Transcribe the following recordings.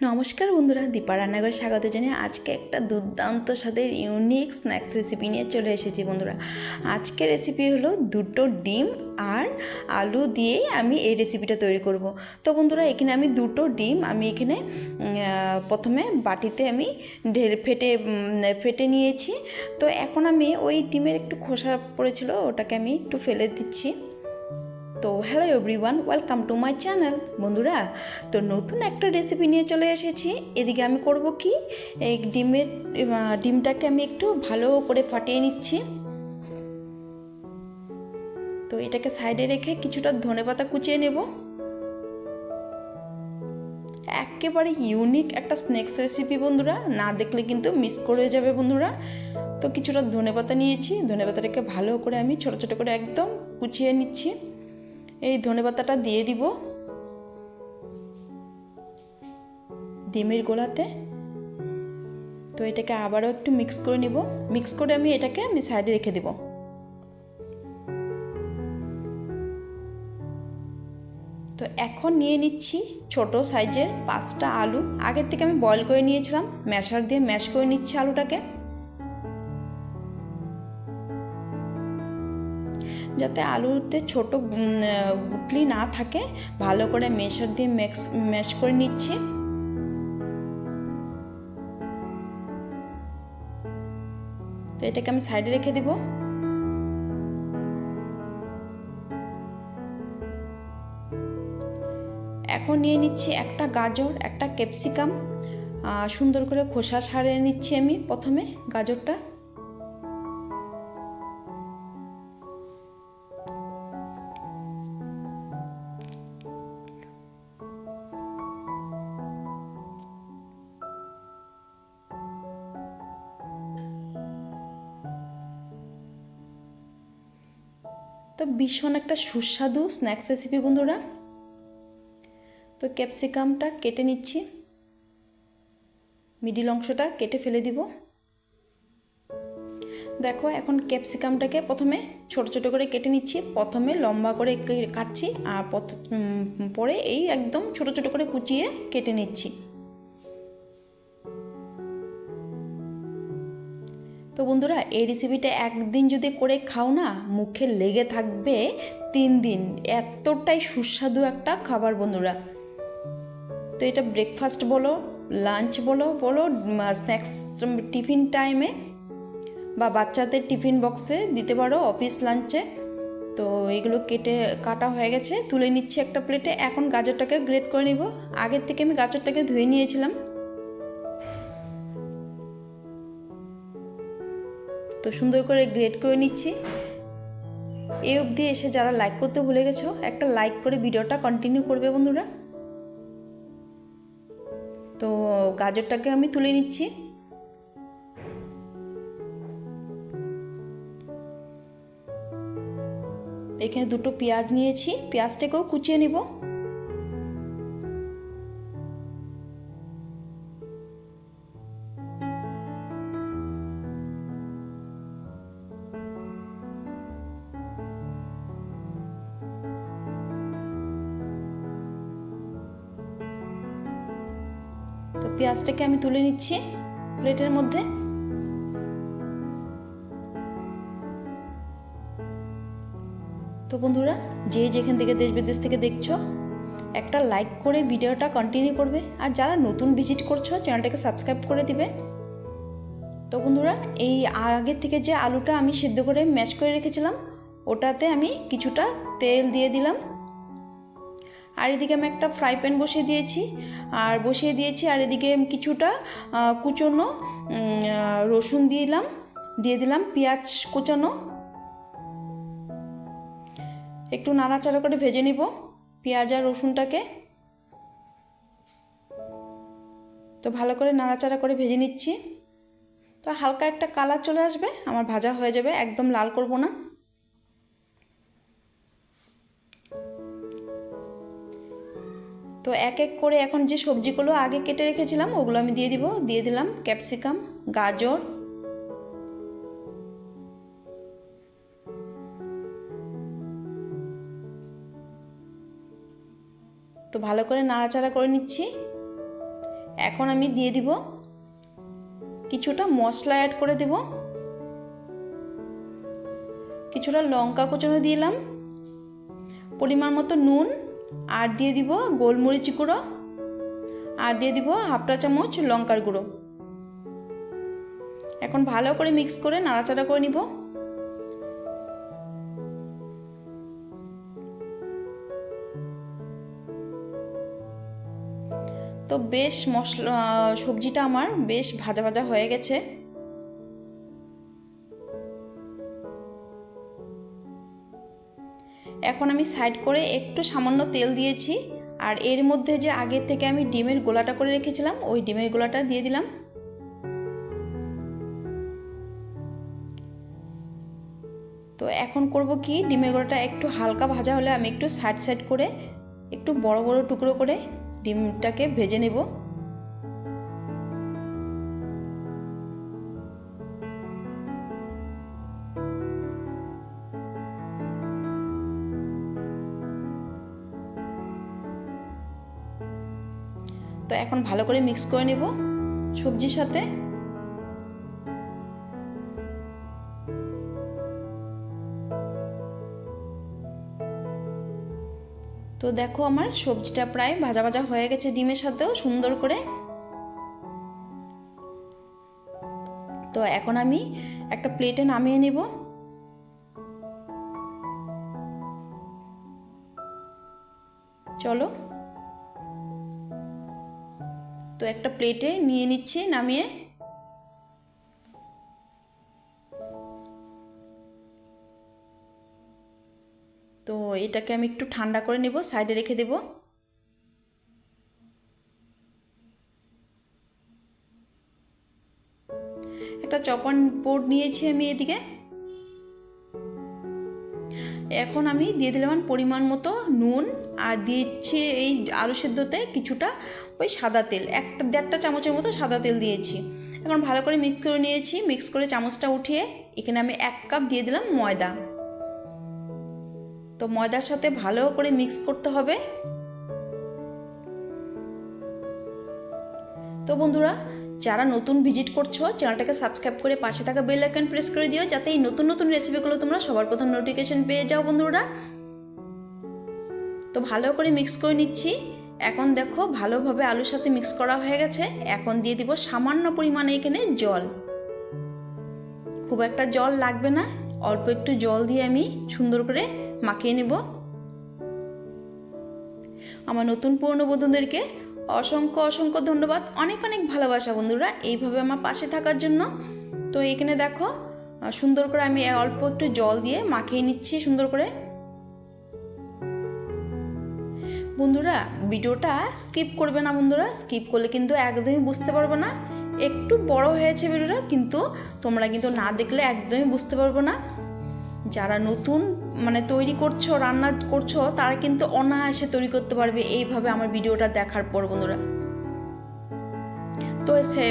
নমস্কার বন্ধুরা, দীপা রান্নাঘরে স্বাগত জানিয়ে আজকে একটা দুর্দান্ত স্বাদের ইউনিক স্ন্যাক্স রেসিপি নিয়ে চলে এসেছি বন্ধুরা। আজকে রেসিপি হলো দুটো ডিম আর আলু দিয়েই আমি এই রেসিপিটা তৈরি করব। তো বন্ধুরা, এখানে আমি দুটো ডিম আমি এখানে প্রথমে বাটিতে আমি ঢের ফেটে ফেটে নিয়েছি। তো এখন আমি ওই ডিমের একটু খোসা পড়েছিল, ওটাকে আমি একটু ফেলে দিচ্ছি। তো hello everyone welcome to my channel বন্ধুরা, তো নতুন একটা রেসিপি নিয়ে চলে এসেছি। এদিকে আমি করব কি? এই ডিমের ডিমটাকে আমি একটু ভালো করে ফাটিয়ে নিচ্ছি। তো এটাকে সাইডে রেখে কিছুটা ধনেপাতা কুচিয়ে নেব। একেবারে ইউনিক একটা স্ন্যাক্স রেসিপি বন্ধুরা, না দেখলে কিন্তু মিস করে যাবে বন্ধুরা। তো কিছুটা ধনেপাতা নিয়েছি ধনেপাতাটাকে ভালো করে আমি ছোটো ছোটো করে একদম কুচিয়ে নিচ্ছি। এই ধনেপাতাটা দিয়ে দিব। ডিমের গোলাতে। তো এটাকে আবারও একটু মিক্স করে নিব। মিক্স করে আমি এটাকে আমি সাইডে রেখে দেব। তো এখন নিয়ে নিচ্ছি ছোট সাইজের পাঁচটা আলু। আগের থেকে আমি বয়েল করে নিয়েছিলাম। ম্যাশার দিয়ে ম্যাশ করে নিচ্ছি আলুটাকে। যাতে আলুতে ছোট গুটলি না থাকে, ভালো করে মেশার দিয়ে ম্যাক্স ম্যাশ করে নিচ্ছি। তো এটাকে আমি সাইডে রেখে দিব। এখন নিয়ে নিচ্ছি একটা গাজর, একটা ক্যাপসিকাম। সুন্দর করে খোসা সারিয়ে নিচ্ছি আমি প্রথমে গাজরটা। তো ভীষণ একটা সুস্বাদু স্ন্যাক্স রেসিপি বন্ধুরা। তো ক্যাপসিকামটা কেটে নিচ্ছি। মিডিল অংশটা কেটে ফেলে দিব। দেখো, এখন ক্যাপসিকামটাকে প্রথমে ছোট ছোট করে কেটে নিচ্ছি। প্রথমে লম্বা করে কাটছি আর পরে এই একদম ছোট ছোট করে কুচিয়ে কেটে নিচ্ছি। তো বন্ধুরা, এই রেসিপিটা একদিন যদি করে খাও না, মুখে লেগে থাকবে তিন দিন। এতটাই সুস্বাদু একটা খাবার বন্ধুরা। তো এটা ব্রেকফাস্ট বলো লাঞ্চ বলো বলো স্ন্যাক্স টিফিন টাইমে বা বাচ্চাদের টিফিন বক্সে দিতে পারো অফিস লাঞ্চে তো এগুলো কেটে, কাটা হয়ে গেছে, তুলে নিচ্ছি একটা প্লেটে এখন গাজরটাকে গ্রেট করে নিব। আগের থেকে আমি গাজরটাকে ধুয়ে নিয়েছিলাম। তো সুন্দর করে গ্রেড করে নিচ্ছি। এই অবধি এসে যারা লাইক করতে ভুলে গেছো, একটা লাইক করে ভিডিওটা কন্টিনিউ করবে বন্ধুরা। তো গাজরটাকে আমি তুলে নিচ্ছি। এখানে দুটো পেঁয়াজ নিয়েছি, পেঁয়াজটাকেও কুচিয়ে নিব। পেঁয়াজটাকে আমি তুলে নিচ্ছি প্লেটের মধ্যে। তো বন্ধুরা, যে যেখান থেকে দেশ বিদেশ থেকে দেখছ, একটা লাইক করে ভিডিওটা কন্টিনিউ করবে। আর যারা নতুন ভিজিট করছ চ্যানেলটাকে সাবস্ক্রাইব করে দিবে। তো বন্ধুরা, এই আগের থেকে যে আলুটা আমি সিদ্ধ করে ম্যাশ করে রেখেছিলাম, ওটাতে আমি কিছুটা তেল দিয়ে দিলাম। আর এদিকে আমি একটা ফ্রাই প্যান বসিয়ে দিয়েছি। আর বসিয়ে দিয়েছি, আর এদিকে কিছুটা কুচনো রসুন দিলাম, দিয়ে দিলাম পেঁয়াজ কুচানো। একটু নাড়াচাড়া করে ভেজে নিব পেঁয়াজ আর রসুনটাকে। তো ভালো করে নাড়াচাড়া করে ভেজে নিচ্ছি। তো হালকা একটা কালার চলে আসবে, আমার ভাজা হয়ে যাবে, একদম লাল করব না। তো এক এক করে এখন যে সবজিগুলো আগে কেটে রেখেছিলাম, ওগুলো আমি দিয়ে দিব। দিয়ে দিলাম ক্যাপসিকাম, গাজর। তো ভালো করে নাড়াচাড়া করে নিচ্ছি। এখন আমি দিয়ে দিব কিছুটা মশলা অ্যাড করে দেব। কিছুটা লঙ্কা কুচনো দিলাম। পরিমাণ মতো নুন। আর দিয়ে দিব গোলমরিচ গুঁড়ো, আর দিয়ে দিব হাফটা চামচ লঙ্কার গুঁড়ো। এখন ভালো করে মিক্স করে নাড়াচাড়া করে নিব। তো বেশ মশলা সবজিটা আমার বেশ ভাজা ভাজা হয়ে গেছে। এখন আমি সাইড করে একটু সামান্য তেল দিয়েছি, আর এর মধ্যে যে আগের থেকে আমি ডিমের গোলাটা করে রেখেছিলাম, ওই ডিমের গোলাটা দিয়ে দিলাম। তো এখন করব কি, ডিমের গোলাটা একটু হালকা ভাজা হলে আমি একটু সাইড সাইড করে একটু বড় বড় টুকরো করে ডিমটাকে ভেজে নেব। তো এখন ভালো করে মিক্স করে নেব সবজির সাথে। তো দেখো আমার সবজিটা প্রায় ভাজা ভাজা হয়ে গেছে ডিমের সাথেও সুন্দর করে। তো এখন আমি একটা প্লেটে নামিয়ে নেব। চলো। তো একটা প্লেটে নিয়ে নিচ্ছি, নামিয়ে। তো এটাকে আমি একটু ঠান্ডা করে নেব, সাইডে রেখে দেব। একটা চপন বোর্ড নিয়েছি আমি এদিকে। এখন আমি দিয়ে দিলাম পরিমাণ মতো নুন। আর দিয়েছি এই আলু সেদ্ধতে কিছুটা ওই সাদা তেল, একটা, দেড়টা চামচের মতো সাদা তেল দিয়েছি। এখন ভালো করে মিক্স করে নিয়েছি মিক্স করে চামচটা উঠিয়ে এখানে আমি এক কাপ দিয়ে দিলাম ময়দা। তো ময়দার সাথে ভালো করে মিক্স করতে হবে। তো বন্ধুরা, যারা নতুন ভিজিট করছ, চ্যানেলটাকে সাবস্ক্রাইব করে পাশে থাকা বেল আইকন প্রেস করে দিও, যাতে এই নতুন নতুন রেসিপিগুলো তোমরা সবার প্রথম নোটিফিকেশন পেয়ে যাও বন্ধুরা। তো ভালো করে মিক্স করে নিচ্ছি। এখন দেখো ভালোভাবে আলুর সাথে মিক্স করা হয়ে গেছে। এখন দিয়ে দিব সামান্য পরিমাণে এখানে জল। খুব একটা জল লাগবে না। অল্প একটু জল দিয়ে আমি সুন্দর করে মাখিয়ে নেব। আমার নতুন পুরনো বন্ধুদেরকে অসংখ্য অসংখ্য ধন্যবাদ। অনেক অনেক ভালোবাসা বন্ধুরা এইভাবে আমার পাশে থাকার জন্য। তো এখানে দেখো, সুন্দর করে আমি অল্প একটু জল দিয়ে মাখিয়ে নিচ্ছি সুন্দর করে। বন্ধুরা, ভিডিওটা স্কিপ করবে না বন্ধুরা। স্কিপ করলে কিন্তু একদমই বুঝতে পারবে না। একটু বড় হয়েছে ভিডিওটা, কিন্তু তোমরা কিন্তু না দেখলে একদমই বুঝতে পারবে না। যারা নতুন মানে তৈরি করছ, রান্না করছ, তারা কিন্তু অনায়াসে তৈরি করতে পারবে এইভাবে আমার ভিডিওটা দেখার পর বন্ধুরা। তো সে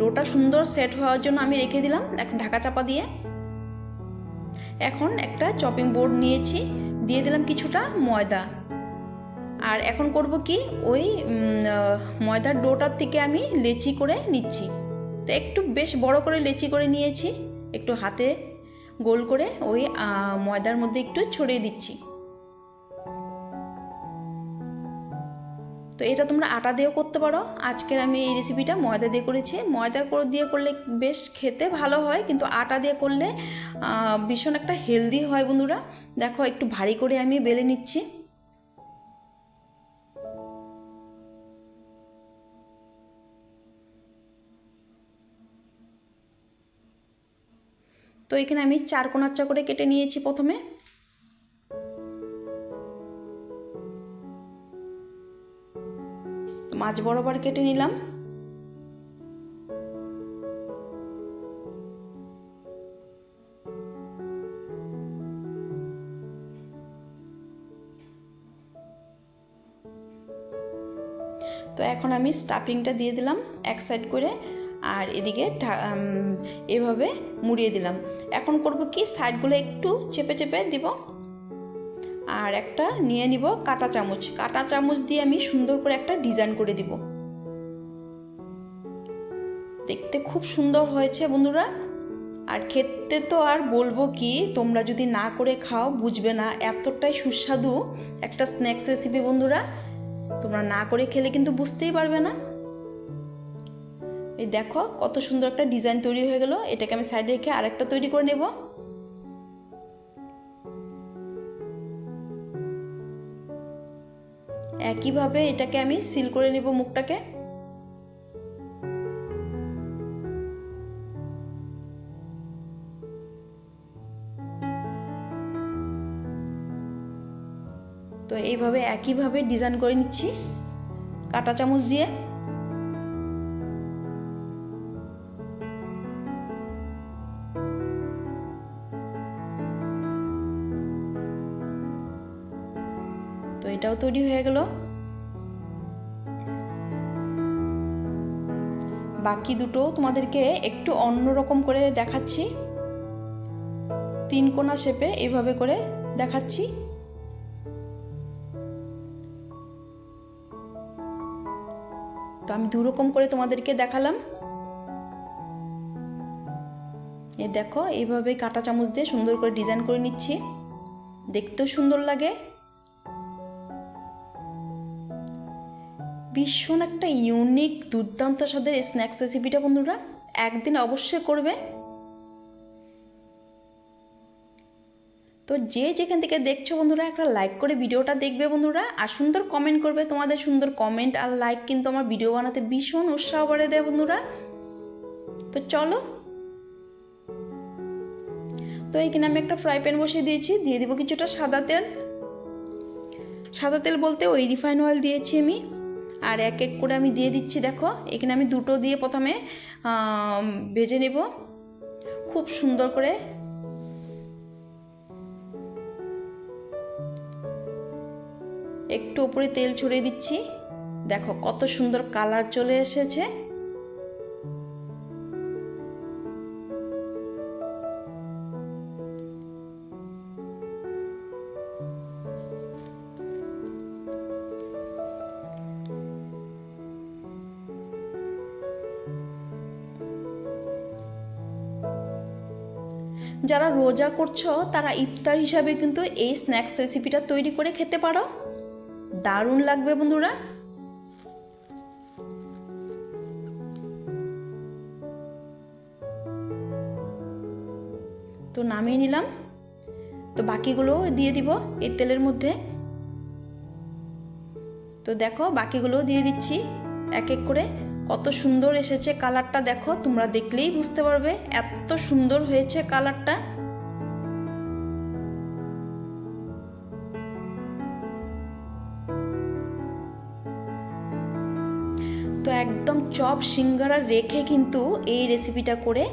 ডোটা সুন্দর সেট হওয়ার জন্য আমি রেখে দিলাম একটা ঢাকা চাপা দিয়ে। এখন একটা চপিং বোর্ড নিয়েছি, দিয়ে দিলাম কিছুটা ময়দা। আর এখন করব কি, ওই ময়দার ডোটার থেকে আমি লেচি করে নিচ্ছি। তো একটু বেশ বড় করে লেচি করে নিয়েছি, একটু হাতে গোল করে ওই ময়দার মধ্যে একটু ছড়িয়ে দিচ্ছি। তো এটা তোমরা আটা দিয়েও করতে পারো। আজকের আমি এই রেসিপিটা ময়দা দিয়ে করেছি। ময়দা করে দিয়ে করলে বেশ খেতে ভালো হয়, কিন্তু আটা দিয়ে করলে ভীষণ একটা হেলদি হয় বন্ধুরা। দেখো একটু ভারী করে আমি বেলে নিচ্ছি। তো এখানে আমি চার কোনাচ্চা করে কেটে নিয়েছি প্রথমে। মাছ বরাবর কেটে নিলাম। তো এখন আমি স্টাফিংটা দিয়ে দিলাম এক সাইড করে। আর এদিকে এভাবে মুড়িয়ে দিলাম। এখন করব কি? সাইডগুলো একটু চেপে চেপে দিব। আর একটা নিয়ে নিব কাটা চামচ। কাটা চামচ দিয়ে আমি সুন্দর করে একটা ডিজাইন করে দিব। দেখতে খুব সুন্দর হয়েছে বন্ধুরা। আর খেতে তো আর বলব কি, তোমরা যদি না করে খাও, বুঝবে না। এতটাই সুস্বাদু একটা স্ন্যাক্স রেসিপি বন্ধুরা। তোমরা না করে খেলে কিন্তু বুঝতেই পারবে না। এই দেখো, কত সুন্দর একটা ডিজাইন তৈরি হয়ে গেল। এটাকে আমি সাইডে রেখে আরেকটা তৈরি করে নেব। একইভাবে এটাকে আমি সিল করে নেব মুখটাকে। তো এইভাবে একইভাবে ডিজাইন করে নিচ্ছি। কাটা চামচ দিয়ে। তো তৈরি হয়ে গেল। বাকি দুটো তোমাদেরকে একটু অন্য রকম করে দেখাচ্ছি। তিন কোনা শেপে এইভাবে করে দেখাচ্ছি। তো আমি দুরকম করে তোমাদেরকে দেখালাম। এ দেখো এইভাবে কাটা চামচ দিয়ে সুন্দর করে ডিজাইন করে নিচ্ছি। দেখতেও সুন্দর লাগে। ভীষণ একটা ইউনিক দুর্দান্ত স্বাদের স্ন্যাক্স রেসিপিটা বন্ধুরা, একদিন অবশ্যই করবে। তো যে যেখান থেকে দেখছ বন্ধুরা, একটা লাইক করে ভিডিওটা দেখবে বন্ধুরা, আর সুন্দর কমেন্ট করবে তোমাদের সুন্দর কমেন্ট আর লাইক কিন্তু আমার ভিডিও বানাতে ভীষণ উৎসাহ বাড়ে দেয় বন্ধুরা। তো চলো। তো এখানে আমি একটা ফ্রাই প্যান বসিয়ে দিয়েছি, দিয়ে দিব কিছুটা সাদা তেল। সাদা তেল বলতে ওই রিফাইন অয়েল দিয়েছি আমি। আর এক এক করে আমি দিয়ে দিচ্ছি, দেখো। এখানে আমি দুটো দিয়ে প্রথমে ভেজে নেব। খুব সুন্দর করে। একটু উপরে তেল ছড়িয়ে দিচ্ছি। দেখো কত সুন্দর কালার চলে এসেছে। যারা রোজা করছ, তারা ইফতার হিসাবে কিন্তু এই স্ন্যাক্স রেসিপিটা তৈরি করে খেতে পারো। দারুণ লাগবে বন্ধুরা। তো নামিয়ে নিলাম। তো বাকিগুলো দিয়ে দিব এই তেলের মধ্যে। তো দেখো বাকিগুলোও দিয়ে দিচ্ছি এক এক করে। কত সুন্দর এসেছে কালারটা দেখো, তোমরা দেখলেই বুঝতে পারবে এত সুন্দর হয়েছে কালারটা। তো একদম চপ সিঙ্গারা রেখে কিন্তু এই রেসিপিটা করে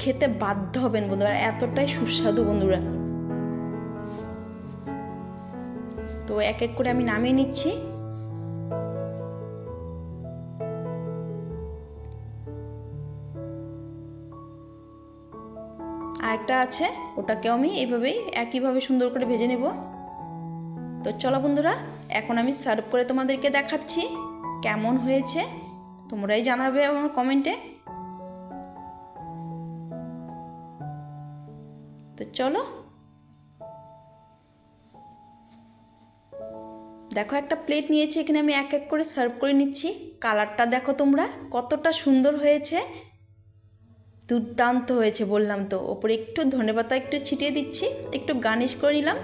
খেতে বাধ্য হবেন বন্ধুরা, এতটাই সুস্বাদু বন্ধুরা। তো এক এক করে আমি নামিয়ে নিচ্ছি। আরেকটা আছে ওটাকেও আমি এইভাবেই একইভাবে সুন্দর করে ভেজে নেব। তো চলো বন্ধুরা, এখন আমি সার্ভ করে তোমাদেরকে দেখাচ্ছি কেমন হয়েছে। তোমরাই জানাবে আমার কমেন্টে তো চলো। দেখো একটা প্লেট নিয়েছি, এখানে আমি এক এক করে সার্ভ করে নিচ্ছি। কালারটা দেখো তোমরা, কতটা সুন্দর হয়েছে। দুর্দান্ত হয়েছে বললাম তো। ওপরে একটু ধনেপাতা একটু ছিটিয়ে দিচ্ছি, একটু গার্নিশ করে নিলাম।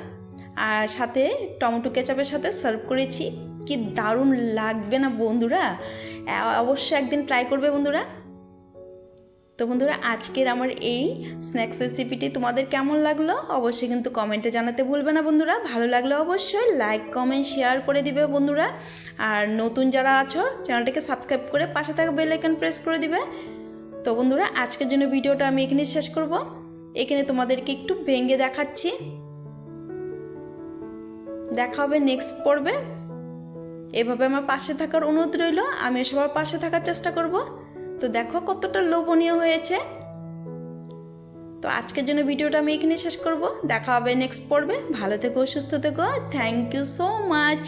আর সাথে টমেটো কেচাপের সাথে সার্ভ করেছি। কি দারুণ লাগবে না বন্ধুরা? অবশ্যই একদিন ট্রাই করবে বন্ধুরা। তো বন্ধুরা, আজকের আমার এই স্ন্যাক্স রেসিপিটি তোমাদের কেমন লাগল? অবশ্যই কিন্তু কমেন্টে জানাতে ভুলবে না বন্ধুরা। ভালো লাগলে অবশ্যই লাইক কমেন্ট শেয়ার করে দিবে বন্ধুরা। আর নতুন যারা আছো চ্যানেলটাকে সাবস্ক্রাইব করে পাশে থাকা বেল আইকন প্রেস করে দিবে। তো বন্ধুরা, আজকের জন্য ভিডিওটা আমি এখানে শেষ করব। এখানে তোমাদেরকে একটু ভেঙে দেখাচ্ছি। দেখা হবে নেক্সট পর্বে। এভাবে আমার পাশে থাকার অনুরোধ রইল আমি সবার পাশে থাকার চেষ্টা করব। তো দেখো কতটা লোভনীয় হয়েছে। তো আজকের জন্য ভিডিওটা আমি এখানে শেষ করব। দেখা হবে নেক্সট পর্বে। ভালো থেকো, সুস্থ থেকো। Thank you so much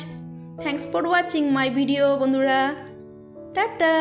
thanks for watching my video বন্ধুরা। টাটা।